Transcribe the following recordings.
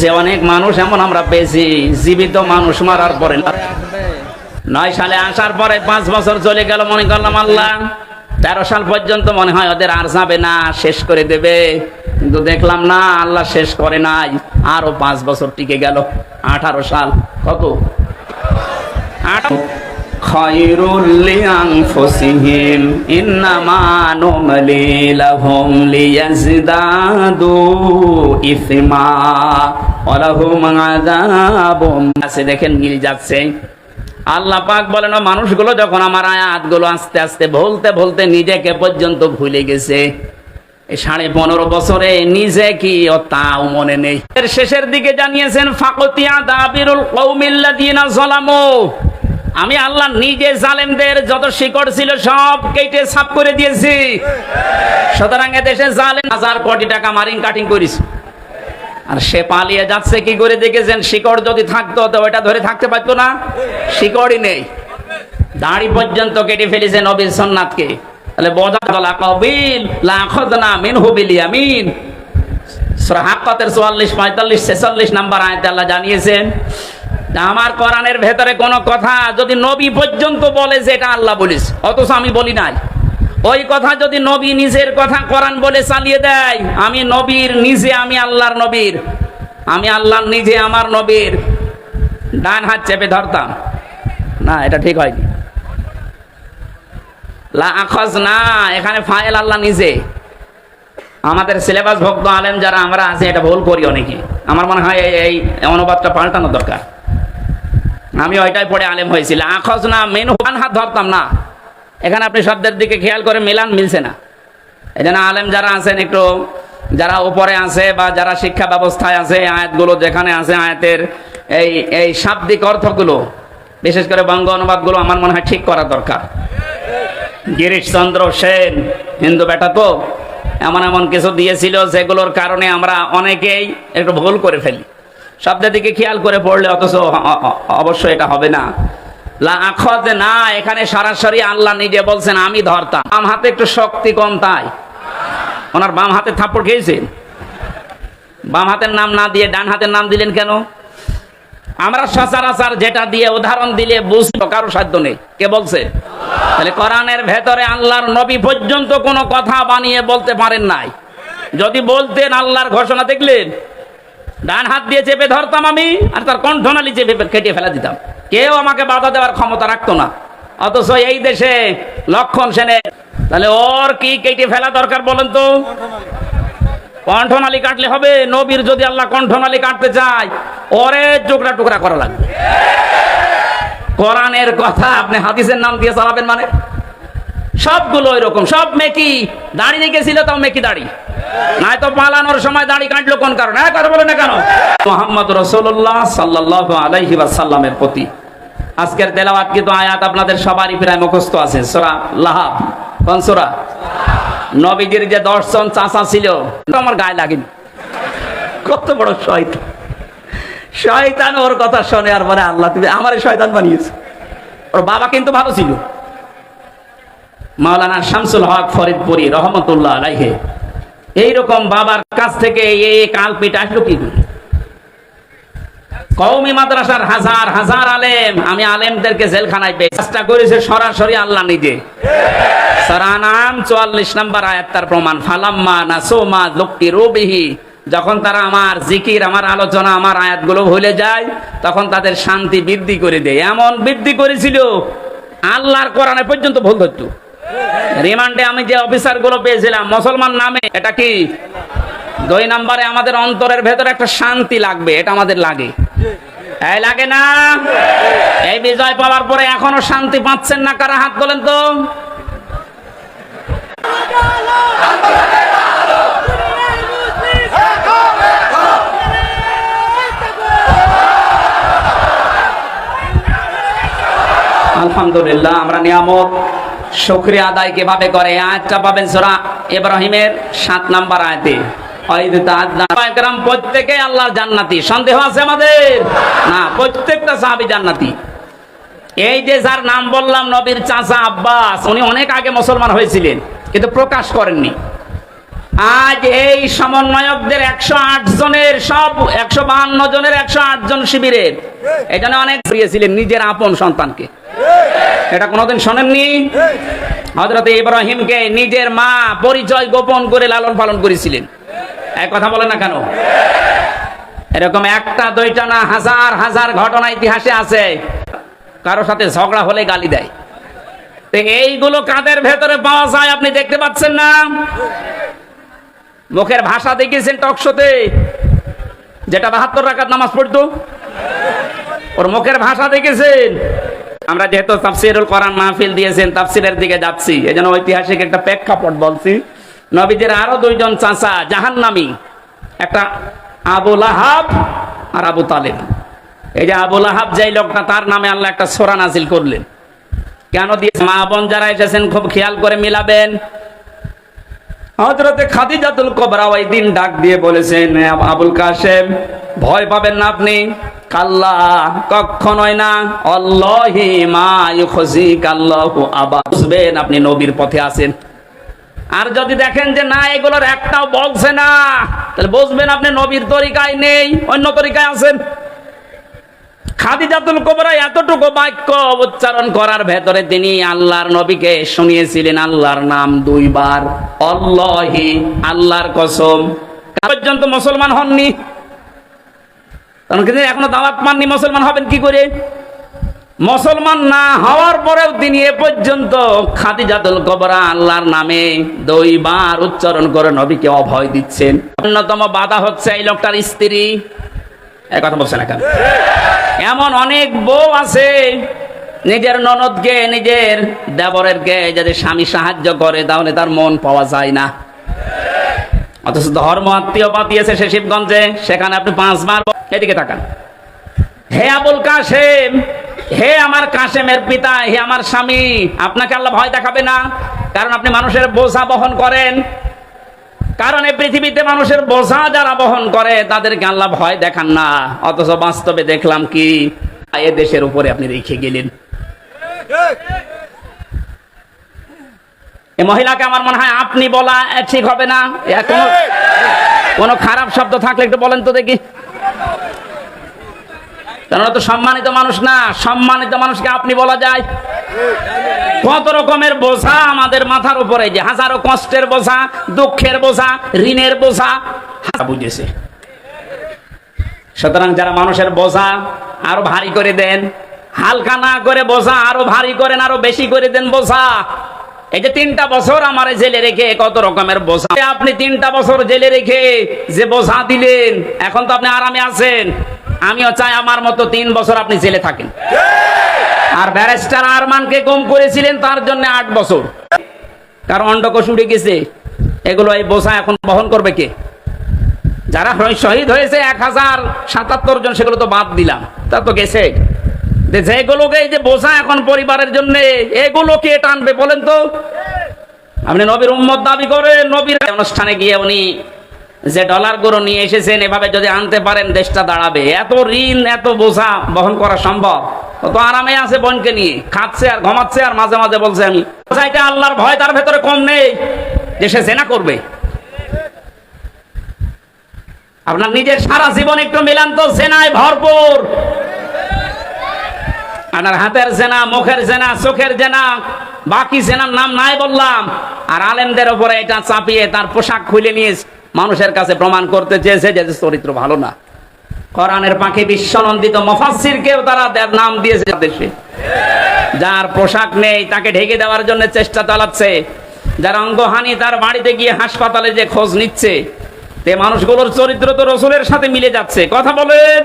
সে অনেক মানুষ এমন আমরা পেয়েছি, জীবিত মানুষ মারার পরে নয় সালে আসার পরে পাঁচ বছর চলে গেল, মনে করলাম আল্লাহ, তেরো সাল পর্যন্ত মনে হয় ওদের আর যাবে না, শেষ করে দেবে। কিন্তু দেখলাম না, আল্লাহ শেষ করে নাই, আরও পাঁচ বছর টিকে গেল, আঠারো সাল, কত? আঠারো ইন্নামা আছে, দেখেন, মিল যাচ্ছে। আল্লাহ পাক বলেন মানুষগুলো, যখন আমার আয়াতগুলো আস্তে আস্তে বলতে বলতে নিজেকে পর্যন্ত ভুলে গেছে সাড়ে পনেরো বছরে নিজে কি ও তাও মনে নেই? এর শেষের দিকে জানিয়েছেন ফাকতিয়া দাবিরুল কৌমিল্লাদিনা জলামো আমি আল্লাহ নিজে জালেমদের যত শিকড় ছিল সব কেটে সাফ করে দিয়েছি। সুতরাং দেশে জালেম হাজার কোটি টাকা মারিং কাটিং করিস আর সে পালিয়ে যাচ্ছে কি করে দেখেছেন? শিকড় যদি থাকতো, তো ওটা ধরে থাকতে পারতো না। শিকড়ই নেই। দাড়ি পর্যন্ত কেটে ফেলেছে নবীর সন্ন্যাতকে। তাহলে বোঝা কবিল লাখদনা মিন হুবিল ইয়ামিন। সূরা হাক্কাতের 44 45 46 নাম্বার আয়াতে আল্লাহ জানিয়েছেন আমার কোরআনের ভেতরে কোনো কথা যদি নবী পর্যন্ত বলে যে এটা আল্লাহ বলিস অথচ আমি বলি নাই। ওই কথা যদি নবী নিজের কথা কোরআন বলে চালিয়ে দেয়, আমি নবীর নিজে আমি আল্লাহর নবীর, আমি আল্লাহর নিজে আমার নবীর। ডান হাত চেপে ধরতাম। না, এটা ঠিক হয়নি। লা আখজ না এখানে ফাইল আল্লাহ নিজে। আমাদের সিলেবাস ভক্ত আলেম যারা, আমরা আছি, এটা ভুল করি অনেকে। আমার মনে হয় এই অনুবাদটা পাল্টানো দরকার। আমি ওইটাই পড়ে আলেম হয়েছিল আখজ না মেন হান হাত ধরতাম না। এখানে আপনি শব্দের দিকে খেয়াল করে মিলান মিলছে না। এই জন্য আলেম যারা আছেন একটু, যারা উপরে আছে বা যারা শিক্ষা ব্যবস্থায় আছে আয়াতগুলো যেখানে আছে, আয়াতের এই এই শাব্দিক অর্থগুলো, বিশেষ করে বঙ্গ অনুবাদগুলো আমার মনে হয় ঠিক করা দরকার। গিরিশচন্দ্র সেন, হিন্দু বেটা তো, এমন এমন কিছু দিয়েছিল যেগুলোর কারণে আমরা অনেকেই একটু ভুল করে ফেলি। শব্দের দিকে খেয়াল করে পড়লে অথচ অ- অ- অবশ্যই এটা হবে না। না, এখানে সরাসরি আল্লাহ নিজে বলছেন, আমি ধরতাম। বাম হাতে একটু শক্তি কম তাই। ওনার বাম হাতে থাপ্পড় খেয়েছেন বাম হাতের নাম না দিয়ে ডান হাতের নাম দিলেন কেন? আমরা সচরাচর যেটা দিয়ে উদাহরণ দিলে বুঝব কারও সাধ্য নেই। কে বলছে? তাহলে কোরআনের ভেতরে আল্লাহর নবী পর্যন্ত কোনো কথা বানিয়ে বলতে পারেন নাই। যদি বলতেন আল্লাহর ঘোষণা দেখলেন ডান হাত দিয়ে চেপে ধরতাম আমি, আর তার কণ্ঠনালি চেপে কেটে ফেলা দিতাম। কেউ আমাকে বাধা দেওয়ার ক্ষমতা রাখতো না। অথচ এই দেশে লক্ষণ সেনে তাহলে ওর কি কেটে ফেলা দরকার বলেন তো? কণ্ঠনালী কাটলে হবে, নবীর যদি আল্লাহ কণ্ঠনালী কাটতে চায়, ওরে টুকরা টুকরা করা লাগবে। কোরআনের কথা আপনি হাদিসের নাম দিয়ে চালাবেন মানে? সবগুলো এরকম সব মেকি দাড়ি রেখেছিল তাও মেকি দাড়ি। নাই তো পালানোর সময় দাড়ি কাটলো কোন কারণে? হ্যাঁ কথা না কেন? মোহাম্মদ রসুল্লাহ সাল্লাহ আলাইহি সাল্লামের প্রতি। আজকের তেলাওয়াত কিন্তু আয়াত আপনাদের সবারই প্রায় মুখস্থ আছে। সোরা লাহাব। কোন সোরা? নবীজির যে ছিল আমার গায়ে লাগেনি। কত বড় শয়তান। শয়তান ওর কথা শোনে আর আল্লাহ, তুমি আমার শয়তান বানিয়েছে। ওর বাবা কিন্তু ভালো ছিল। মাওলানা শামসুল হক ফরিদপুরি রহমতুল্লাহ আলাইহে। এইরকম বাবার কাছ থেকে এই কালপিট আসলো কি? কওমি মাদ্রাসার হাজার হাজার আলেম, আমি আলেমদেরকে জেলখানায় পেয়ে চেষ্টা করেছে সরাসরি আল্লাহ নিজে। সারানাম চুয়াল্লিশ নাম্বার আয়াত তার প্রমাণ। ফালাম্মা নাসোমা লুক্তি রুবিহি। যখন তারা আমার জিকির, আমার আলোচনা, আমার আয়াতগুলো ভুলে যায়, তখন তাদের শান্তি বৃদ্ধি করে দেয়। এমন বৃদ্ধি করেছিল, আল্লাহর কোরআনে পর্যন্ত ভুল ধরতো। রিমান্ডে আমি যে অফিসারগুলো পেয়েছিলাম, মুসলমান নামে, এটা কি? দুই নম্বরে আমাদের অন্তরের ভেতরে একটা শান্তি লাগবে, এটা আমাদের লাগে। এই লাগে না? এই বিজয় পাওয়ার পরে এখনও শান্তি পাচ্ছেন না কারা? হাত বলেন তো। আলহামদুলিল্লাহ, আমরা নিয়ামত। শুক্রিয়া আদায় কীভাবে করে? আয়াতটা পাবেন সোরা ইব্রাহিমের সাত নাম্বার আয়াতে। প্রত্যেকে আল্লাহর জান্নাতি। সন্দেহ আছে আমাদের? না, প্রত্যেকটা সাহাবী জান্নাতি। এই যে যার নাম বললাম, নবীর চাচা আব্বাস, উনি অনেক আগে মুসলমান হয়েছিলেন, কিন্তু প্রকাশ করেননি। আজ এই সমন্বয়কদের একশো আট জনের সব, একশো বাহান্ন জনের একশো আট জন শিবিরের। এখানে অনেক দিয়েছিলেন নিজের আপন সন্তানকে। এটা কোনোদিন শোনেননি? হজরত ইব্রাহিমকে নিজের মা পরিচয় গোপন করে লালন পালন করেছিলেন। এক কথা বলে না কেন? এরকম একটা, দুইটা না, হাজার হাজার ঘটনা ইতিহাসে আছে। কারোর সাথে ঝগড়া হলে গালি দেয়। তো এইগুলো কাদের ভেতরে পাওয়া যায় আপনি দেখতে পাচ্ছেন না? মুখের ভাষা দেখেছেন টকশোতে যেটা বাহাত্তর রাখার নামাজ পড়তো, ওর মুখের ভাষা দেখেছেন। আমরা যেহেতু তাফসিরুল কোরআন মাহফিল দিয়েছেন, তাফসিরের দিকে যাচ্ছি। এই জন্য ঐতিহাসিক একটা প্রেক্ষাপট বলছি। নবীদের আরও দুইজন চাচা জাহান্নামী, একটা আবু লাহাব আর আবু তালেব। এই যে আবু লাহাব যেই লোকটা, তার নামে আল্লাহ একটা সোরা নাজিল করলেন। কেন দিয়ে মা বোন যারা এসেছেন, খুব খেয়াল করে মিলাবেন। হজরতে খাদিজাতুল কবরা ওই দিন ডাক দিয়ে বলেছেন আবুল কাশেম, ভয় পাবেন না আপনি। কাল্লা কখনোই না। অল্লাহি মা ইউখজিক আল্লাহু আবা। বুঝবেন আপনি নবীর পথে আছেন। আর যদি দেখেন যে না, এগুলোর একটাও বলছে না, তাহলে বুঝবেন আপনি নবীর তরিকায় নেই, অন্য তরিকায় আছেন। খাদিজাতুল কোবরা এতটুকু বাক্য উচ্চারণ করার ভেতরে তিনি আল্লাহর নবীকে শুনিয়েছিলেন, আল্লাহর নাম দুইবার। অল্লাহি, আল্লাহর কসম। পর্যন্ত মুসলমান হননি। কারণ কিন্তু এখনও দাওয়াত পাননি মুসলমান হবেন কি করে? মুসলমান না হওয়ার পরেও তিনি এ পর্যন্ত খাদিজাতুল কবরা আল্লাহর নামে দুইবার উচ্চারণ করে নবীকে অভয় দিচ্ছেন। অন্যতম বাধা হচ্ছে এই লোকটার স্ত্রী। কথা বলছে না এমন অনেক বউ আছে, নিজের ননদকে, নিজের দেবরেরকে যদি স্বামী সাহায্য করে, তাহলে তার মন পাওয়া যায় না। অথচ ধর্ম আত্মীয় পাতিয়েছে সে শিবগঞ্জে, সেখানে আপনি পাঁচবার এদিকে তাকান। হে আবুল কাশেম, হে আমার কাশেমের পিতা, হে আমার স্বামী, আপনাকে আল্লাহ ভয় দেখাবে না, কারণ আপনি মানুষের বোঝা বহন করেন। কারণ এই পৃথিবীতে মানুষের বোঝা যারা বহন করে, তাদেরকে আল্লাহ ভয় দেখান না। অথচ বাস্তবে দেখলাম কি, এ দেশের উপরে আপনি রেখে গেলেন। মহিলাকে আমার মনে হয় আপনি বলা ঠিক হবে না। কোনো কোনো খারাপ শব্দ থাকলে একটু বলেন তো দেখি। কারণ তো সম্মানিত মানুষ না, সম্মানিত মানুষকে আপনি বলা যায়। কত রকমের বোঝা আমাদের মাথার উপরে, যে হাজারো কষ্টের বোঝা, দুঃখের বোঝা, ঋণের বোঝা বুঝেছে। সুতরাং যারা মানুষের বোঝা আরও ভারী করে দেন, হালকা না করে বোঝা আরও ভারী করেন, আরও বেশি করে দেন বোঝা। এই যে তিনটা বছর আমার জেলে রেখে কত রকমের বোঝা। আপনি তিনটা বছর জেলে রেখে যে বোঝা দিলেন, এখন তো আপনি আরামে আছেন। আমিও চাই আমার মতো তিন বছর আপনি জেলে থাকেন। আর ব্যারিস্টার আরমানকে গুম করেছিলেন তার জন্য আট বছর। কারণ অন্ডকোষ উড়ে গেছে। এগুলো এই বোসা এখন বহন করবে কে? যারা শহীদ হয়েছে এক হাজার সাতাত্তর জন, সেগুলো তো বাদ দিলাম। তা তো গেছে। যেগুলোকে এই যে বোসা এখন পরিবারের জন্য, এগুলো কে টানবে বলেন তো? আপনি নবীর উম্মত দাবি করে নবীর অনুষ্ঠানে গিয়ে উনি যে ডলারগুলো নিয়ে এসেছেন, এভাবে যদি আনতে পারেন, দেশটা দাঁড়াবে। এত ঋণ, এত বোঝা বহন করা সম্ভব? তো আরামে আছে বোনকে নিয়ে, খাচ্ছে আর ঘমাচ্ছে আর মাঝে মাঝে বলছে আমি এটা আল্লাহর ভয়, তার ভেতরে কম নেই। যে সে জেনা করবে। আপনার নিজের সারা জীবন একটু মিলান তো, জেনায় ভরপুর। আপনার হাতের জেনা, মুখের জেনা, চোখের জেনা, বাকি জেনার নাম নাই বললাম। আর আলেমদের উপরে এটা চাপিয়ে তার পোশাক খুলে নিয়ে মানুষের কাছে প্রমাণ করতে চেয়েছে যে চরিত্র ভালো না। কোরআনের পাখি বিশ্বনন্দিত মফাসিরকেও তারা নাম দিয়েছে দেশে। যার পোশাক নেই, তাকে ঢেকে দেওয়ার জন্য চেষ্টা চালাচ্ছে। যার অঙ্গহানি তার বাড়িতে গিয়ে হাসপাতালে যে খোঁজ নিচ্ছে, তে মানুষগুলোর চরিত্র তো রসুলের সাথে মিলে যাচ্ছে। কথা বলেন।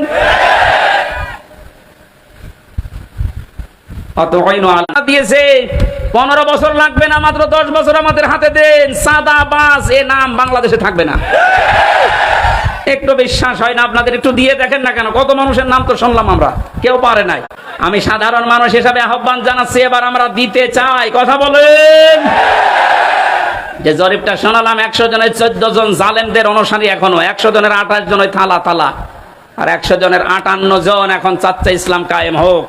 দিয়েছে, পনেরো বছর লাগবে না, মাত্র দশ বছর আমাদের হাতে দেন। সাদা বাস এ নাম বাংলাদেশে থাকবে না। একটু বিশ্বাস হয় না, আপনাদের একটু দিয়ে দেখেন না কেন? কত মানুষের নাম তো শুনলাম আমরা, কেউ পারে নাই। আমি সাধারণ মানুষ হিসাবে আহ্বান জানাচ্ছি, এবার আমরা দিতে চাই। কথা বলেন। যে জরিপটা শোনালাম, একশো জনের চোদ্দ জন জালেমদের অনুসারী এখনও, একশো জনের আঠাশ জনের থালা থালা আর একশো জনের আটান্ন জন এখন চাচ্ছে ইসলাম কায়েম হোক।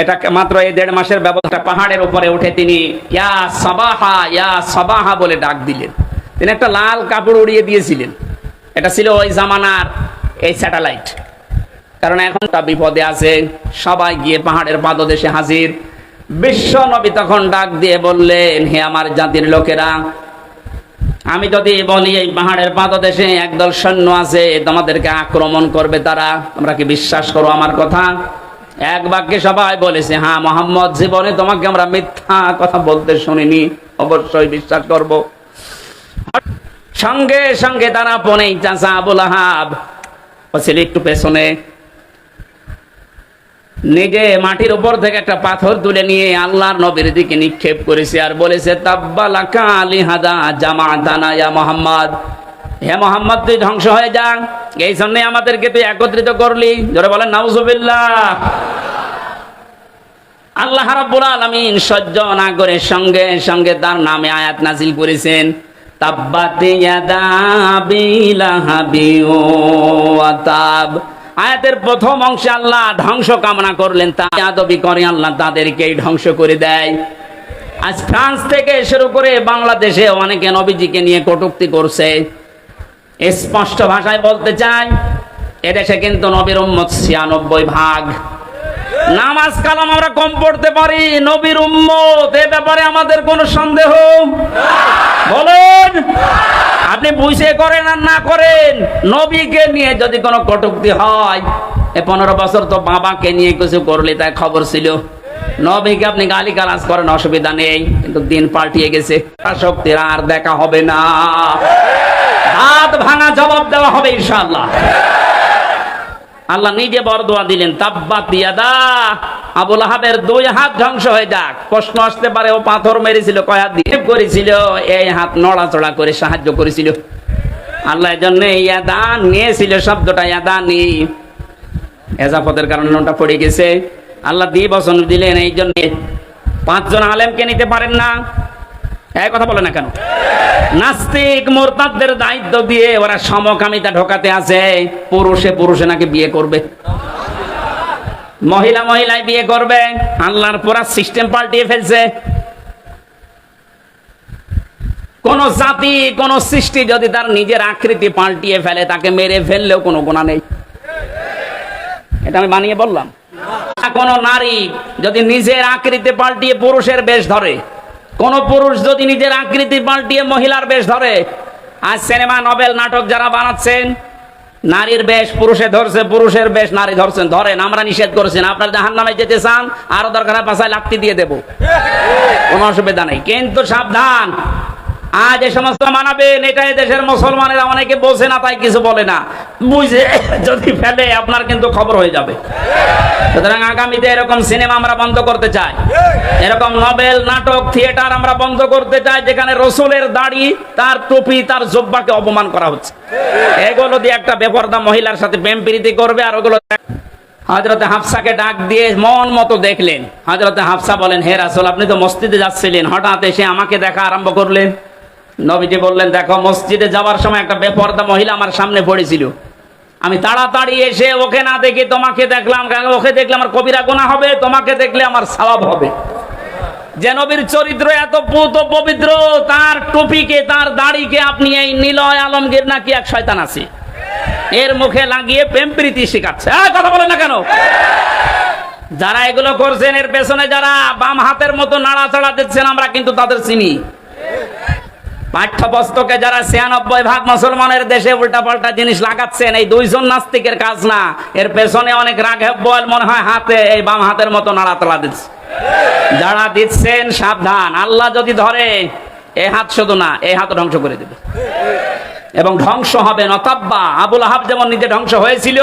এটা মাত্র এই দেড় মাসের ব্যবস্থা পাহাড়ের উপরে উঠে তিনি ইয়া সবাহা ইয়া সবাহা বলে ডাক দিলেন। তিনি একটা লাল কাপড় উড়িয়ে দিয়েছিলেন। এটা ছিল ওই জামানার এই স্যাটেলাইট। কারণ এখন তা বিপদে আছে। সবাই গিয়ে পাহাড়ের পাদদেশে হাজির। বিশ্ব নবী তখন ডাক দিয়ে বললেন, হে আমার জাতির লোকেরা, আমি যদি বলি এই পাহাড়ের পাদদেশে একদল সৈন্য আছে, তোমাদেরকে আক্রমণ করবে তারা। তোমরা কি বিশ্বাস করো আমার কথা? এক বাক্যে সবাই বলেছে হ্যাঁ মোহাম্মদ, জীবনে তোমাকে আমরা মিথ্যা কথা বলতে শুনিনি, অবশ্যই বিশ্বাস করব। সঙ্গে সঙ্গে তারা পনেই চাষা আবুল আহাব ও একটু পেছনে। নিজে মাটির উপর থেকে একটা পাথর তুলে নিয়ে আল্লাহর নবীর দিকে নিক্ষেপ করেছে আর বলেছে, তাব্বালাকা আলী হাদা জামা দানা ইয়া মোহাম্মদ। হে মোহাম্মদ, তুই ধ্বংস হয়ে যা এই জন্য আমাদেরকে তুই একত্রিত করলি। জোরে বলেন, নাউজুবিল্লাহ। আল্লাহ রাব্বুল আলামিন সহ্য না করে সঙ্গে সঙ্গে তার নামে আয়াত নাজিল করেছেন, তাব্বাতে ইয়াদা বিলাহাবি ওয়া তাব আয়াতের প্রথম অংশে আল্লাহ ধ্বংস কামনা করলেন, তা আদবি করে আল্লাহ তাদেরকেই ধ্বংস করে দেয়। আজ ফ্রান্স থেকে শুরু করে বাংলাদেশে অনেকে নবীজিকে নিয়ে কটুক্তি করছে। স্পষ্ট ভাষায় বলতে চাই, এদেশে কিন্তু নবীর উম্মত ছিয়ানব্বই ভাগ। নামাজ কালাম আমরা কম পড়তে পারি, নবীর উম্মত, এ ব্যাপারে আমাদের কোনো সন্দেহ? বলেন, আপনি বুঝে করেন আর না করেন, নবীকে নিয়ে যদি কোনো কটুক্তি হয়, এ পনেরো বছর তো বাবাকে নিয়ে কিছু করলে তাই খবর ছিল। নবীকে আপনি গালি গালাজ করেন, অসুবিধা নেই, কিন্তু দিন পাল্টিয়ে গেছে। আর দেখা হবে না। ভাঙা জবাব দেওয়া হবে ইনশাআল্লাহ। আল্লাহ নিজে বরদোয়া দিলেন, তাব্বাত ইয়াদা আবুল আহাবের দুই হাত ধ্বংস হয়ে যাক। প্রশ্ন আসতে পারে, ও পাথর মেরেছিল, কয় দিয়ে করেছিল? এই হাত নড়াচড়া করে সাহায্য করেছিল। আল্লাহ জন্য ইয়াদা নিয়েছিল, শব্দটা ইয়াদা নি এজাফতের কারণে ওটা পড়ে গেছে। আল্লাহ দিয়ে বসন দিলেন এই জন্য পাঁচজন আলেমকে নিতে পারেন না। কথা বলে না কেন? নাস্তিক মোরতাদের দায়িত্ব দিয়ে ওরা সমকামিতা ঢোকাতে আছে পুরুষে পুরুষে নাকি বিয়ে করবে। মহিলা মহিলায় বিয়ে করবে, আল্লাহর পুরা সিস্টেম পাল্টিয়ে ফেলছে। কোন জাতি, কোন সৃষ্টি যদি তার নিজের আকৃতি পাল্টিয়ে ফেলে, তাকে মেরে ফেললেও কোনো গুণা নেই। এটা আমি বানিয়ে বললাম। কোন নারী যদি নিজের আকৃতি পাল্টিয়ে পুরুষের বেশ ধরে কোন পুরুষ যদি নিজের আকৃতি পাল্টিয়ে মহিলার বেশ ধরে, আজ সিনেমা, নভেল, নাটক যারা বানাচ্ছেন, নারীর বেশ পুরুষে ধরছে, পুরুষের বেশ নারী ধরছেন, ধরেন, আমরা নিষেধ করেছেন আপনার জাহান নামে যেতে চান, আরও দরকার পাশায় লাগতে দিয়ে দেব। কোনো অসুবিধা নেই, কিন্তু সাবধান। আজ এ সমস্ত মানাবেন এটা দেশের মুসলমানেরা অনেকে বোঝে না, তাই কিছু বলে না। বুঝে যদি ফেলে, আপনার কিন্তু খবর হয়ে যাবে। সুতরাং আগামীতে এরকম সিনেমা আমরা বন্ধ করতে চাই। এরকম নভেল নাটক, থিয়েটার আমরা বন্ধ করতে চাই, যেখানে রসুলের দাড়ি, তার টুপি, তার জব্বাকে অপমান করা হচ্ছে। এগুলো দিয়ে একটা বেপরদা মহিলার সাথে প্রেম প্রীতি করবে, আর ওগুলো হজরতে হাফসাকে ডাক দিয়ে মন মতো দেখলেন। হাজরতে হাফসা বলেন, হে রাসুল, আপনি তো মসজিদে যাচ্ছিলেন, হঠাৎ এসে আমাকে দেখা আরম্ভ করলেন। নবীজি বললেন, দেখো, মসজিদে যাওয়ার সময় একটা বেপর্দা মহিলা আমার সামনে পড়েছিল। আমি তাড়াতাড়ি এসে ওকে না দেখে তোমাকে দেখলাম ওকে দেখলে আমার কবিরা গোনা হবে, তোমাকে দেখলে আমার স্বভাব হবে। যে নবীর চরিত্র এত পুত পবিত্র, তার টুপিকে, তার দাড়িকে আপনি এই নিলয় আলমগীর নাকি এক শয়তান আছে? এর মুখে লাগিয়ে প্রেম প্রীতি শিখাচ্ছে। কথা বলেন না কেন? যারা এগুলো করছেন, এর পেছনে যারা বাম হাতের মতো নাড়াচাড়া দিচ্ছেন, আমরা কিন্তু তাদের চিনি। পাঠ্যপুস্তকে যারা ছিয়ানব্বই ভাগ মুসলমানের দেশে উল্টাপাল্টা জিনিস লাগাচ্ছেন, এই দুইজন নাস্তিকের কাজ না। এর পেছনে অনেক রাঘব বল মনে হয় হাতে এই বাম হাতের মতো নাড়া নাড়াতলা দিচ্ছে। যারা দিচ্ছেন, সাবধান। আল্লাহ যদি ধরে, এ হাত শুধু না এই হাত ধ্বংস করে দেবে। এবং ধ্বংস হবে নতাব্বা। আবুল আহাব যেমন নিজে ধ্বংস হয়েছিল,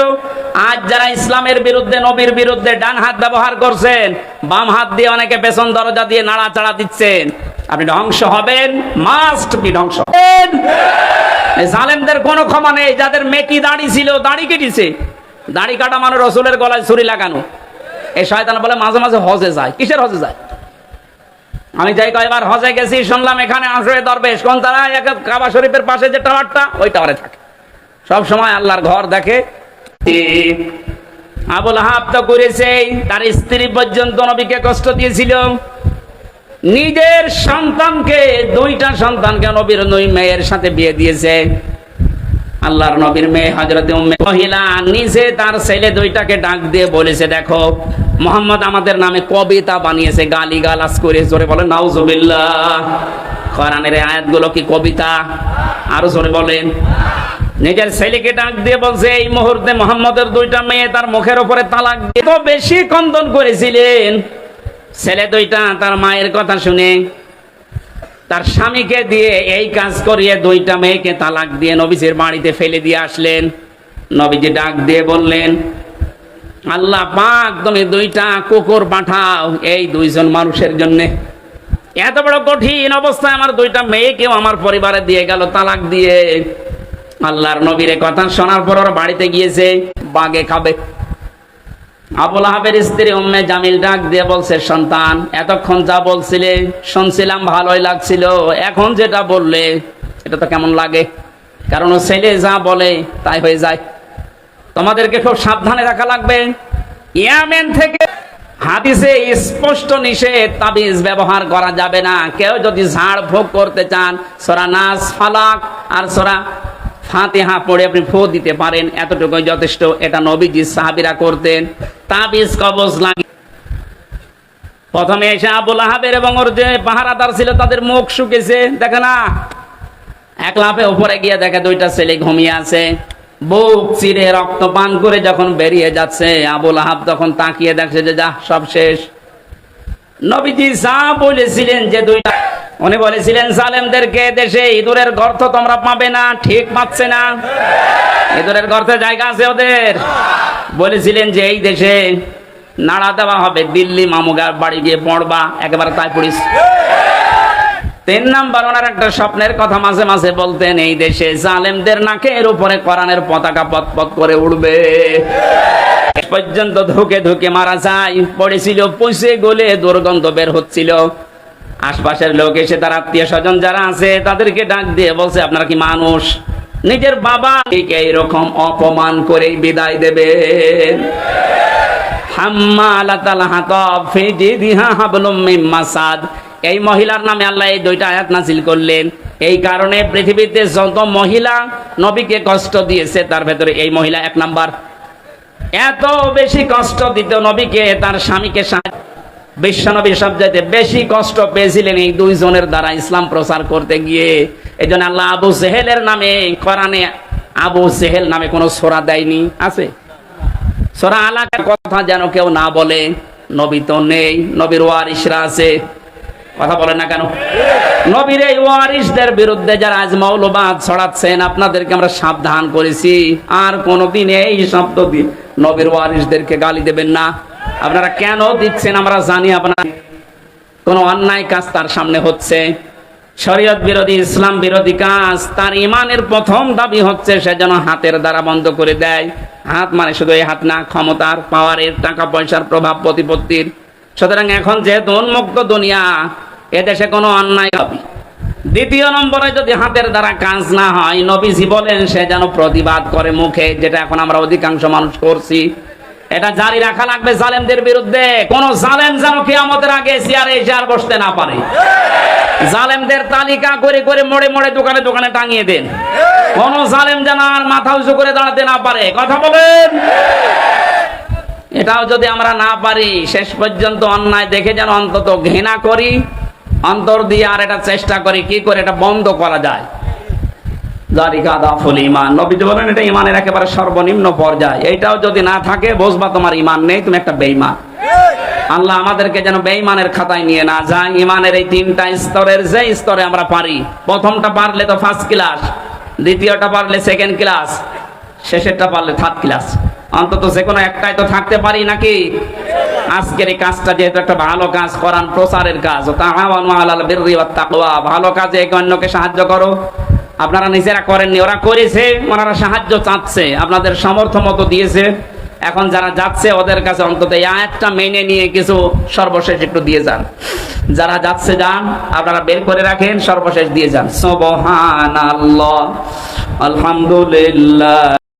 আজ যারা ইসলামের বিরুদ্ধে, নবীর বিরুদ্ধে ডান হাত ব্যবহার করছেন, বাম হাত দিয়ে অনেকে পেছন দরজা দিয়ে নাড়াচাড়া দিচ্ছেন। আপনি ধ্বংস হবেন মাস্ট বি ধ্বংস হবেন। জালেমদের কোনো ক্ষমা নেই, যাদের মেকি দাড়ি ছিল, দাড়ি কেটেছে। দাড়ি কাটা মানে রসুলের গলায় ছুরি লাগানো। এই শয়তান বলে, মাঝে মাঝে হজে যায়। কিসের হজে যায়? আমি যাই কয়বার হজে গেছি, শুনলাম এখানে আসরে দরবেশ। কোন তারা কাবা শরীফের পাশে যে টাওয়ারটা, ওই টাওয়ারে থাকে। সব সময় আল্লাহর ঘর দেখে। আবুল হাব তো করেছে তার স্ত্রী পর্যন্ত নবীকে কষ্ট দিয়েছিল। নিজের সন্তানকে, দুইটা সন্তানকে নবীর দুই মেয়ের সাথে বিয়ে দিয়েছে। আল্লাহর নবীর মেয়ে হজরত মহিলা নিজে তার ছেলে দুইটাকে ডাক দিয়ে বলেছে, দেখো, মোহাম্মদ আমাদের নামে কবিতা বানিয়েছে গালি গালাস করে জোরে বলে, নাউজুবিল্লাহ। কোরআনের আয়াতগুলো কি কবিতা? আরও জোরে বলেন নিজের ছেলেকে ডাক দিয়ে বলছে, এই মুহূর্তে মোহাম্মদের দুইটা মেয়ে তার মুখের উপরে তালাক দিয়ে তো বেশি কন্দন করেছিলেন। ছেলে দুইটা, তার মায়ের কথা শুনে তার স্বামীকে দিয়ে এই কাজ করিয়ে দুইটা মেয়েকে তালাক দিয়ে নবীজির বাড়িতে ফেলে দিয়ে আসলেন। নবীজি ডাক দিয়ে বললেন, আল্লাহ পাক তুমি দুইটা কুকুর পাঠাও এই দুইজন মানুষের জন্যে। এত বড় কঠিন অবস্থায় আমার দুইটা মেয়েকেও আমার পরিবারে দিয়ে গেল তালাক দিয়ে। আল্লাহর নবীর কথা শোনার পর ওরা বাড়িতে গিয়েছে, বাগে খাবে। আবুল আহাবের স্ত্রী উম্মে জামিল ডাক দিয়ে বলছে, সন্তান, এতক্ষণ যা বলছিলে, শুনছিলাম, ভালোই লাগছিল। এখন যেটা বললে, এটা তো কেমন লাগে? কারণ ছেলে যা বলে, তাই হয়ে যায়। তোমাদেরকে খুব সাবধানে রাখা লাগবে। ইয়ামেন থেকে হাদিসে স্পষ্ট নিষেধ, তাবিজ ব্যবহার করা যাবে না। কেউ যদি ঝাড় ভোগ করতে চান, সোরা নাস ফালাক আর সোরা ফাতিহা পড়ে আপনি ফু দিতে পারেন, এতটুকুই যথেষ্ট। এটা নবীজি সাহাবিরা করতেন। তাবিজ, কবজ লাগে প্রথমে এসে আবুল আহাবের এবং ওর যে পাহারাদার ছিল, তাদের মুখ শুকেছে। দেখে না? এক লাফে উপরে গিয়ে দেখে দুইটা ছেলে ঘুমিয়ে আছে। বুক চিরে রক্ত পান করে যখন বেরিয়ে যাচ্ছে, আবুল আহাব তখন তাকিয়ে দেখছে যে যা সব শেষ। নবীজি যা বলেছিলেন যে দুইটা, উনি বলেছিলেন সালেমদেরকে দেশে? ইঁদুরের গর্ত তোমরা পাবে না, ঠিক পাচ্ছে না। ইঁদুরের গর্তে জায়গা আছে ওদের। বলেছিলেন যে এই দেশে নাড়া দেওয়া হবে, দিল্লি মামুগার বাড়ি গিয়ে পড়বা, একেবারে তাই পড়িস। তিন নাম্বার ওনার একটা স্বপ্নের কথা মাঝে মাঝে বলতেন, এই দেশে জালেমদের নাকের উপরে কোরআনের পতাকা পথ করে শেষ পর্যন্ত ধুকে ধুকে মারা যায়, পড়েছিল পুষে গলে দুর্গন্ধ বের হচ্ছিল। আশপাশের লোক এসে তার আত্মীয় স্বজন যারা আছে, তাদেরকে ডাক দিয়ে বলছে, আপনারা কি মানুষ? নিজের বাবা এইরকম অপমান করে বিদায় দেবেন। হাম্মালাতাল হাতাব ফি জিদিহা হাবলুম মাসাদ। এই মহিলার নামে আল্লাহ এই দুইটা আয়াত নাজিল করলেন। এই কারণে পৃথিবীতে যত মহিলা নবীকে কষ্ট দিয়েছে, তার ভেতরে এই মহিলা এক নাম্বার। এত বেশি কষ্ট দিত নবীকে, তার স্বামীকে বিশ্বনবী সব যাইতে বেশি কষ্ট পেয়েছিলেন এই দুইজনের দ্বারা ইসলাম প্রচার করতে গিয়ে। এই জন্য আল্লাহ আবু সেহেলের নামে, কোরআনে আবু সেহেল নামে কোনো সোরা দেয়নি, আছে? সোরা আলাকার কথা যেন কেউ না বলে, নবী তো নেই, নবীর ওয়ারিসরা আছে। কথা বলেন না কেন? নবীর এই ওয়ারিসদের বিরুদ্ধে যারা আজ মৌলবাদ ছড়াচ্ছেন, আপনাদেরকে আমরা সাবধান করেছি। আর কোনোদিন এই শব্দ দিয়ে নবীর ওয়ারিসদেরকে গালি দেবেন না। আপনারা কেন দিচ্ছেন আমরা জানি আপনারা কোন অন্যায় কাজ তার সামনে হচ্ছে। শরীয়ত বিরোধী, ইসলাম বিরোধী কাজ তার ইমানের প্রথম দাবি হচ্ছে সে যেন হাতের দ্বারা বন্ধ করে দেয়। হাত মানে শুধু এই হাত না, ক্ষমতার পাওয়ারের টাকা পয়সার প্রভাব, প্রতিপত্তির। সুতরাং এখন যেহেতু উন্মুক্ত দুনিয়া এদেশে কোনো অন্যায় হবে। দ্বিতীয় নম্বরে যদি হাতের দ্বারা কাজ না হয়, নবীজি বলেন, সে যেন প্রতিবাদ করে মুখে, যেটা এখন আমরা অধিকাংশ মানুষ করছি। এটা জারি রাখা লাগবে জালেমদের বিরুদ্ধে। কোন জালেম যেন কিয়ামতের আগে চেয়ারে আর বসতে না পারে। জালেমদের তালিকা করে করে মোড়ে মোড়ে, দোকানে দোকানে টাঙিয়ে দেন। কোন জালেম যেন আর মাথা উঁচু করে দাঁড়াতে না পারে। কথা বলেন। এটাও যদি আমরা না পারি, শেষ পর্যন্ত অন্যায় দেখে যেন অন্তত ঘৃণা করি। অন্তর দিয়ে আর এটা চেষ্টা করি, কি করে এটা বন্ধ করা যায়। ইমান নবীজি এটা ইমানের একেবারে সর্বনিম্ন পর্যায়। এইটাও যদি না থাকে, বুঝবা তোমার ইমান নেই, তুমি একটা বেঈমান। আল্লাহ আমাদেরকে যেন বেঈমানের খাতায় নিয়ে না যায়। ইমানের এই তিনটা স্তরের যে স্তরে আমরা পারি, প্রথমটা পারলে তো ফার্স্ট ক্লাস দ্বিতীয়টা পারলে সেকেন্ড ক্লাস শেষেরটা পারলে থার্ড ক্লাস অন্তত যে কোনো একটাই তো থাকতে পারি নাকি? আজকের এই কাজটা যেহেতু একটা ভালো কাজ করান প্রচারের কাজ ভালো কাজে অন্যকে সাহায্য করো। আপনারা নিজেরা করেননি, ওরা করেছে, ওনারা সাহায্য চাচ্ছে, আপনাদের সামর্থ্য মতো দিয়েছে। এখন যারা যাচ্ছে, ওদের কাছে অন্তত এই আয়াতটা মেনে নিয়ে কিছু সর্বশেষ একটু দিয়ে যান। যারা যাচ্ছে, যান, আপনারা বের করে রাখেন, সর্বশেষ দিয়ে যান। সুবহানাল্লাহ, আলহামদুলিল্লাহ।